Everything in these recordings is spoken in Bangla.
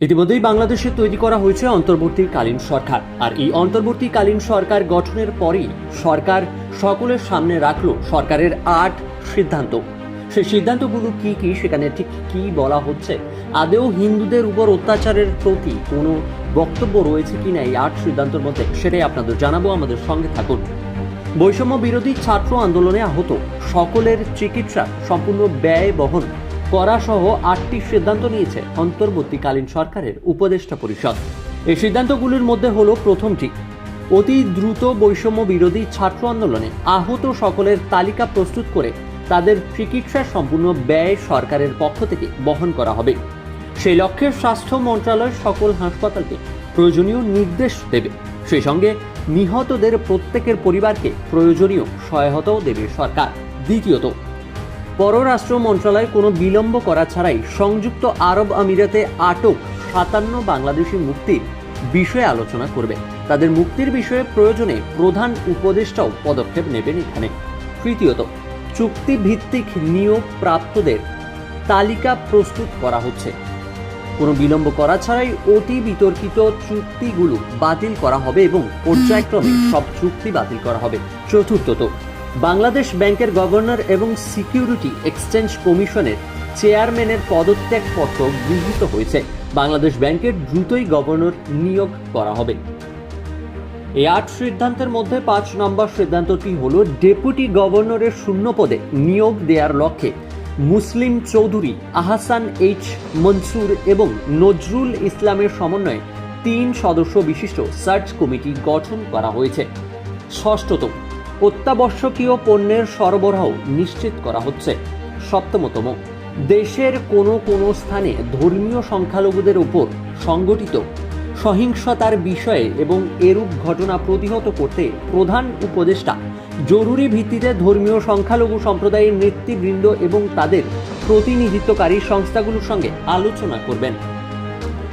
ইতিমধ্যেই বাংলাদেশে তৈরি করা হয়েছে অন্তর্বর্তীকালীন সরকার। আর এই অন্তর্বর্তীকালীন সরকার গঠনের পরেই সরকার সকলের সামনে রাখল সরকারের আট সিদ্ধান্ত। সেই সিদ্ধান্তগুলো কি কি, সেখানে ঠিক কি বলা হচ্ছে? আদেও হিন্দুদের উপর অত্যাচারের প্রতি কোনো বক্তব্য রয়েছে কিনা এই আট সিদ্ধান্তের মধ্যে, সেটাই আপনাদের জানাব। আমাদের সঙ্গে থাকুন। বৈষম্য বিরোধী ছাত্র আন্দোলনে আহত সকলের চিকিৎসা সম্পূর্ণ ব্যয় বহন করা সহ আটটি সিদ্ধান্ত নিয়েছে অন্তর্বর্তীকালীন সরকারের উপদেষ্টা পরিষদ। এই সিদ্ধান্তগুলির মধ্যে হল প্রথমটি, অতি দ্রুত বৈষম্য বিরোধী ছাত্র আন্দোলনে আহত সকলের তালিকা প্রস্তুত করে তাদের চিকিৎসার সম্পূর্ণ ব্যয় সরকারের পক্ষ থেকে বহন করা হবে। সেই লক্ষ্যে স্বাস্থ্য মন্ত্রণালয় সকল হাসপাতালকে প্রয়োজনীয় নির্দেশ দেবে। সেই সঙ্গে নিহতদের প্রত্যেকের পরিবারকে প্রয়োজনীয় সহায়তাও দেবে সরকার। দ্বিতীয়ত পররাষ্ট্র মন্ত্রণালয় কোনো বিলম্ব করা ছাড়াই সংযুক্ত আরব আমিরাতে আটক সাতান্ন বাংলাদেশি মুক্তির বিষয়ে আলোচনা করবে। তাদের মুক্তির বিষয়ে প্রয়োজনে প্রধান উপদেষ্টাও পদক্ষেপ নেবেন এখানে। তৃতীয়ত, চুক্তিভিত্তিক নিয়োগ প্রাপ্তদের তালিকা প্রস্তুত করা হচ্ছে। কোনো বিলম্ব করা ছাড়াই অতি বিতর্কিত চুক্তিগুলো বাতিল করা হবে এবং পর্যায়ক্রমে সব চুক্তি বাতিল করা হবে। চতুর্থত বাংলাদেশ ব্যাংকের গভর্নর এবং সিকিউরিটি এক্সচেঞ্জ কমিশনের চেয়ারম্যানের পদত্যাগপত্র গৃহীত হয়েছে। বাংলাদেশ ব্যাংকের দ্রুতই গভর্নর নিয়োগ করা হবে। এই আট সিদ্ধান্তের মধ্যে পাঁচ নম্বর সিদ্ধান্তটি হল ডেপুটি গভর্নরের শূন্য পদে নিয়োগ দেওয়ার লক্ষ্যে মুসলিম চৌধুরী আহসান এইচ মনসুর এবং নজরুল ইসলামের সমন্বয়ে তিন সদস্য বিশিষ্ট সার্চ কমিটি গঠন করা হয়েছে। ষষ্ঠত অত্যাবশ্যকীয় পণ্যের সরবরাহ নিশ্চিত করা হচ্ছে। সপ্তমতম, দেশের কোনো কোনো স্থানে ধর্মীয় সংখ্যালঘুদের উপর সংগঠিত সহিংসতার বিষয়ে এবং এরূপ ঘটনা প্রতিহত করতে প্রধান উপদেষ্টা জরুরি ভিত্তিতে ধর্মীয় সংখ্যালঘু সম্প্রদায়ের নেতৃবৃন্দ এবং তাদের প্রতিনিধিত্বকারী সংস্থাগুলোর সঙ্গে আলোচনা করবেন।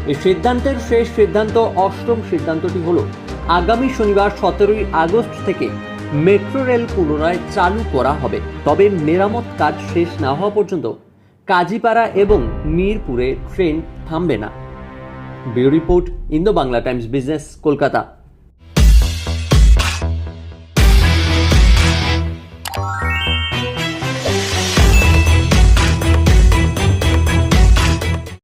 এই সিদ্ধান্তের শেষ সিদ্ধান্ত, অষ্টম সিদ্ধান্তটি হল, আগামী শনিবার সতেরোই আগস্ট থেকে মেট্রো রেল পুনরায় চালু করা হবে, তবে মেরামত কাজ শেষ না হওয়া পর্যন্ত কাজীপাড়া এবং মিরপুরে ট্রেন থামবে না। Bureau report Indo Bangla Times business, Kolkata.